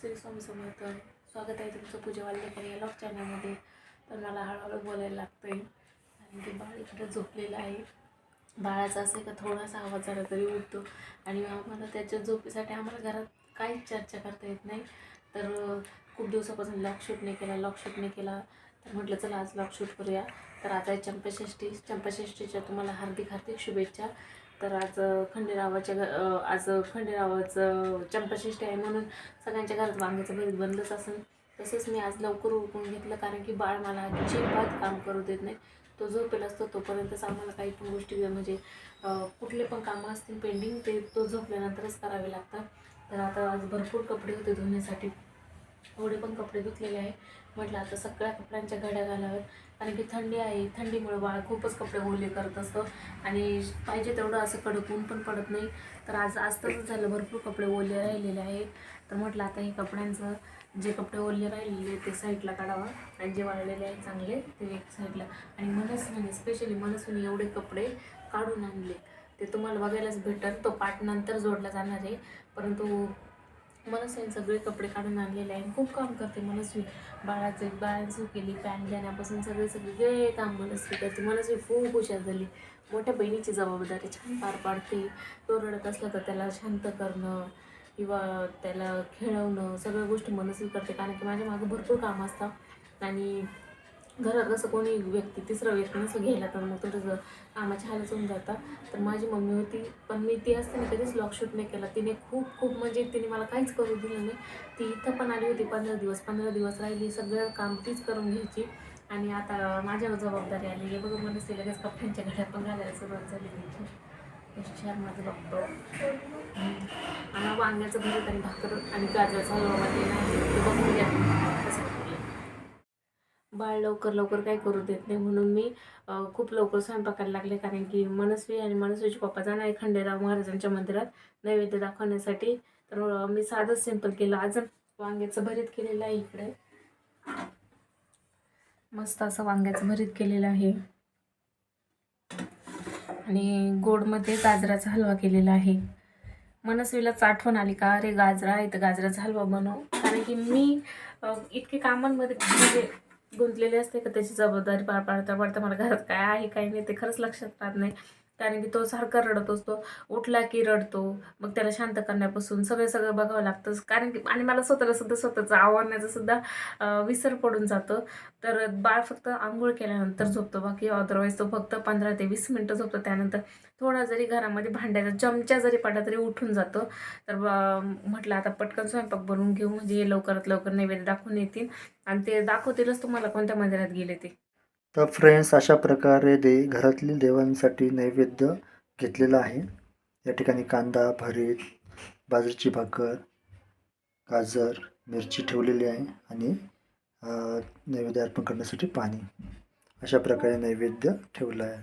श्री स्वामी समर्थ. स्वागत आहे तुमचं पूजा वाल्यकर या लॉक चॅनलमध्ये तर मला हळूहळू बोलायला लागतं आहे आणि ते बाळ इकडे झोपलेलं आहे. बाळाचा असं आहे का थोडासा आवाज झाला तरी उठतो. आणि आम्हाला त्याच्या झोपेसाठी आम्हाला घरात काहीच चर्चा करता येत नाही. तर खूप दिवसापासून लॉक शूट नाही केला लॉक शूट नाही केला. तर म्हटलं चला आज लॉक शूट करूया. तर आता आहे चंपाषष्ठी चंपाषष्ठीच्या तुम्हाला हार्दिक हार्दिक शुभेच्छा. तर आज खंडेरावाच्या आज खंडेरावाचं चंपाषष्ठी आहे म्हणून सगळ्यांच्या घरात वांग्याचं भरीत बनलंच असेल. तसंच मी आज लवकर उठून घेतलं कारण की बाळ मला अजिबात काम करू देत नाही. तो झोपेल असतो तोपर्यंतच आम्हाला काही पण गोष्टी म्हणजे कुठले पण कामं असतील पेंडिंग ते तो झोपल्यानंतरच करावे लागतात. तर आता आज भरपूर कपडे होते धुण्यासाठी. एवढे पण कपडे धुतलेले आहे. म्हटलं आता सगळ्या कपड्यांच्या घड्या घालाव्यात. कारण की थंडी आहे. थंडीमुळे बाळ खूपच कपडे ओले करत असतं. आणि पाहिजे तेवढं असं कडक ऊन पण पडत नाही. तर आज आज तसंच झालं. भरपूर कपडे ओले राहिलेले आहेत. तर म्हटलं आता हे कपड्यांचं जे कपडे ओले राहिलेले ते साईडला काढावं. आणि जे वाळलेले आहेत चांगले ते एक साईडला. आणि मनस्विनी स्पेशली मनस्विनी एवढे कपडे काढून आणले. ते तुम्हाला बघायलाच भेटत तो पाठ नंतर जोडला जाणार आहे. परंतु मनस्वीने सगळे कपडे काढून आणलेले आहे खूप काम करते मनस्वी बाळाचे बाळांची केली पॅन घेण्यापासून सगळे सगळे काम मनस्वी करते. मनस्वी खूप हुशार झाली. मोठ्या बहिणीची जबाबदारी छान पार पाडते. तो रडत असला तर त्याला शांत करणं किंवा त्याला खेळवणं सगळ्या गोष्टी मनस्वी करते. कारण की माझ्या मागं भरपूर काम असतात आणि घरात कसं कोणी व्यक्ती तिसरा व्यक्ती नसं घ्यायला तर मग थोडंसं कामाच्या हालच होऊन जातात. तर माझी मम्मी होती पण मी ती असताना कधीच लॉक शूट नाही केला. तिने खूप खूप म्हणजे तिने मला काहीच करू दिलं नाही. ती इथं पण आली होती पंधरा दिवस. पंधरा दिवस राहिली. सगळं काम तीच करून घ्यायची. आणि आता माझ्यावर जबाबदारी आली. आहे बघून मला ते लगेच कप्प्यांच्या घड्या पण घालायला सुरुवात झाली त्याची छान माझं बघतो. आणि वांग्याचं भरीत आणि भाकर आणि गाजराचा हलवा ते बघून घ्या. बाळ लवकर लवकर काही करू देत नाही. म्हणून मी खूप लवकर स्वयंपाकाला लागले. कारण की मनस्वी आणि मनस्वीचे पप्पा जाणार आहे खंडेराव महाराजांच्या मंदिरात नैवेद्य दाखवण्यासाठी. तर मी साधंच सिंपल केलं. आज वांग्याचं भरीत केलेलं आहे इकडे. मस्त असं वांग्याचं भरीत केलेलं आहे. आणि गोडमध्ये गाजराचा हलवा केलेला आहे. मनस्वीलाच आठवण आली का? अरे गाजरा आहे तर गाजराचा हलवा बनव. कारण की मी इतके कामांमध्ये म्हणजे गुंतलेले असते का? त्याची जबाबदारी पार पाडता पाडता मला घरात काय आहे काय नाही ते खरंच लक्षात राहत नाही. कारण की तो सारखा रडत असतो. उठला की रडतो. मग त्याला शांत करण्यापासून सगळं सगळं बघावं लागतं. कारण की आणि मला स्वतःला सुद्धा स्वतःचं आवडण्याचा सुद्धा विसर पडून जातो. तर बाळ फक्त आंघोळ केल्यानंतर झोपतो. बाकी अदरवाईज तो फक्त पंधरा ते वीस मिनटं झोपतो. त्यानंतर थोडा जरी घरामध्ये भांड्याचा चमचा जरी पडला तरी उठून जातो. तर ब- म्हटलं आता पटकन स्वयंपाक बनवून घेऊ. म्हणजे लवकरात लवकर नैवेद्य दाखवून येतील. आणि ते दाखवतीलच तुम्हाला कोणत्या मंदिरात गेले ते. तर फ्रेंड्स अशा प्रकारे दे घरातील देवांसाठी नैवेद्य घेतलेला आहे. या ठिकाणी कांदा भरीत बाजरीची भाकर गाजर मिरची ठेवलेली आहे आणि नैवेद्य अर्पण करण्यासाठी पाणी. अशा प्रकारे नैवेद्य ठेवलं आहे.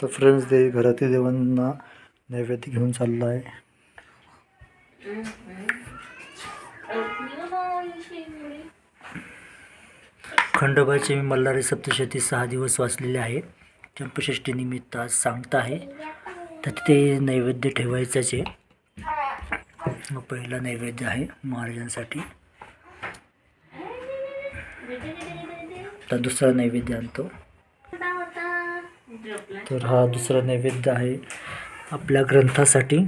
तर फ्रेंड्स दे घरातील देवांना नैवेद्य घेऊन चालला आहे. खंडोबाचे मी मल्हारी सप्तशती सहा दिवस वाचलेले आहे. चंपषष्ठीनिमित्त आज सांगता आहे. तर ते नैवेद्य ठेवायचंच आहे. मग पहिला नैवेद्य आहे महाराजांसाठी. तर दुसरा नैवेद्य आणतो. तर हा दुसरा नैवेद्य आहे आपल्या ग्रंथासाठी.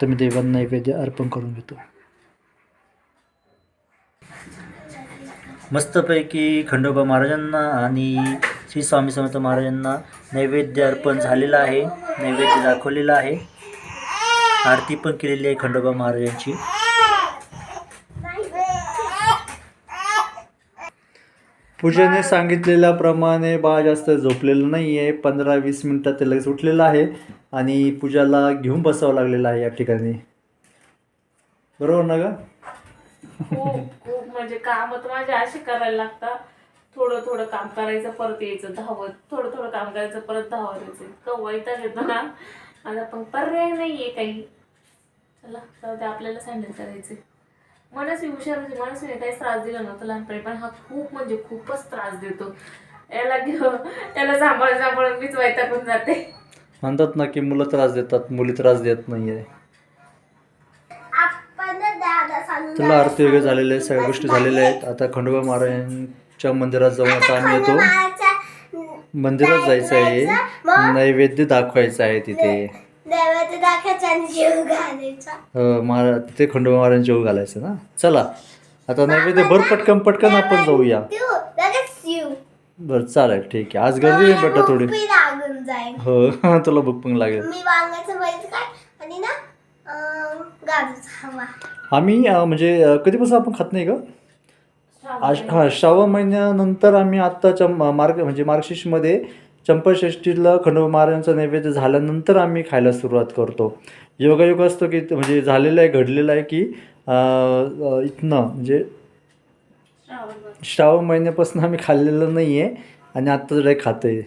तर मी देवांना नैवेद्य अर्पण करून घेतो मस्तपैकी खंडोबा महाराजांना आणि श्री स्वामी समर्थ महाराजांना नैवेद्य अर्पण झालेलं आहे नैवेद्य दाखवलेलं आहे आरती पण केलेली आहे खंडोबा महाराजांची पूजेने सांगितलेल्याप्रमाणे बाळ जास्त झोपलेलं नाही आहे पंधरा वीस मिनटात ते लगेच उठलेलं आहे आणि पूजाला घेऊन बसावं लागलेलं आहे या ठिकाणी. बरोबर ना ग? खूप खूप म्हणजे काम तर माझे असे करायला लागतात. थोडं थोडं काम करायचं परत यायचं धावत. थोडं थोडं काम करायचं परत धावत यायचं. इतकं वैताग येतो ना. आता पण पर्याय नाहीये काही. चला जाऊ दे आपल्याला सँडल करायचे मनस्वी हुशार म्हणजे मनस्वीने काहीच त्रास दिला नव्हता लहानपणी पण हा खूप म्हणजे खूपच त्रास देतो. याला घेऊन त्याला सांभाळून मीच वैतागून जाते. म्हणतात ना की मुलं त्रास देतात मुली त्रास देत नाही आहे चला आरती वगैरे झालेले आहे सगळ्या गोष्टी झालेल्या आहेत. आता खंडोबा महाराजांच्या मंदिरात जाऊन आता आम्ही येतो. मंदिरात जायचं आहे. नैवेद्य दाखवायचं आहे तिथे. देवाचं दाखवायचं आणि जीव घालायचा. अं, महारा तिथे खंडोबा महाराज जेव घालायचं ना? चला आता नैवेद्य भर पटकन पटकन आपण जाऊया. तू लगेच येऊ. बरं चालेल ठीक आहे. आज गर्दी आहे बेटा थोडी. भूक लागून जाईल. हो तुला भूक पण लागेल. मी वांग्याचं भरीत काय आणि ना अं, गाजरचा हवा. आम्ही अं, म्हणजे अं, कधीपासून आपण खात नाही का आज हां श्रावण महिन्यानंतर आम्ही आत्ताच्या म- मार्ग म्हणजे मार्गशीर्षमध्ये चंपाषष्ठीला खंडोबा महाराजांचा नैवेद्य झाल्यानंतर आम्ही खायला सुरुवात करतो. योगायोग असतो की म्हणजे झालेलं आहे घडलेलं आहे की इथनं म्हणजे श्रावण महिन्यापासून आम्ही खाल्लेलं नाही आहे आणि आत्ता जरा खाते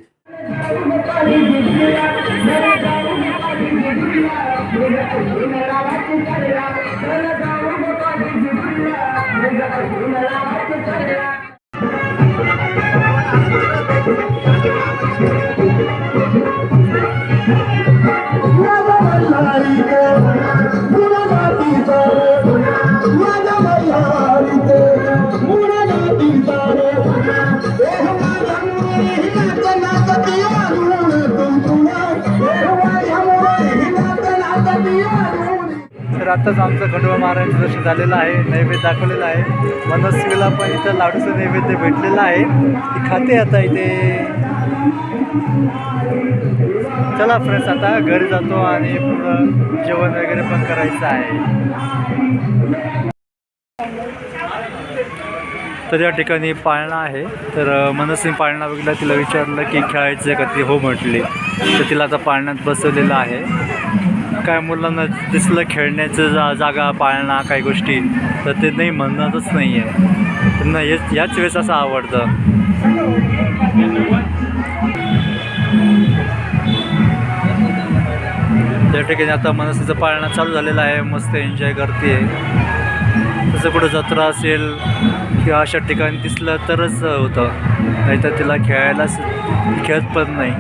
तर आत्ताच आमचं खंडोबा महाराजांचं दर्शन झालेलं आहे नैवेद्य दाखवलेलं आहे. मनस्वीला पण इथं लाडूचं नैवेद्य भेटलेलं आहे. ती खाते आता इथे. चला फ्रेंड्स आता घरी जातो आणि पुढं जेवण वगैरे पण करायचं आहे. तर या ठिकाणी पाळणा आहे. तर मनसिंग पाळणा बघितला तिला विचारलं की खेळायचं का? ती हो म्हटली. तर तिला आता पाळण्यात बसवलेलं आहे. काय मुलांना दिसलं खेळण्याचं जा जागा पाळणा काही गोष्टी तर ते नाही म्हणणारच नाही आहे त्यांना हेच याच वेळेस असं आवडतं. त्या ठिकाणी आता मनसेचं पाळणा चालू झालेला आहे. मस्त एन्जॉय करते तसं कुठं जत्रा असेल किंवा अशा ठिकाणी दिसलं तरच होतं. नाहीतर तिला खेळायला खेळत पण नाही.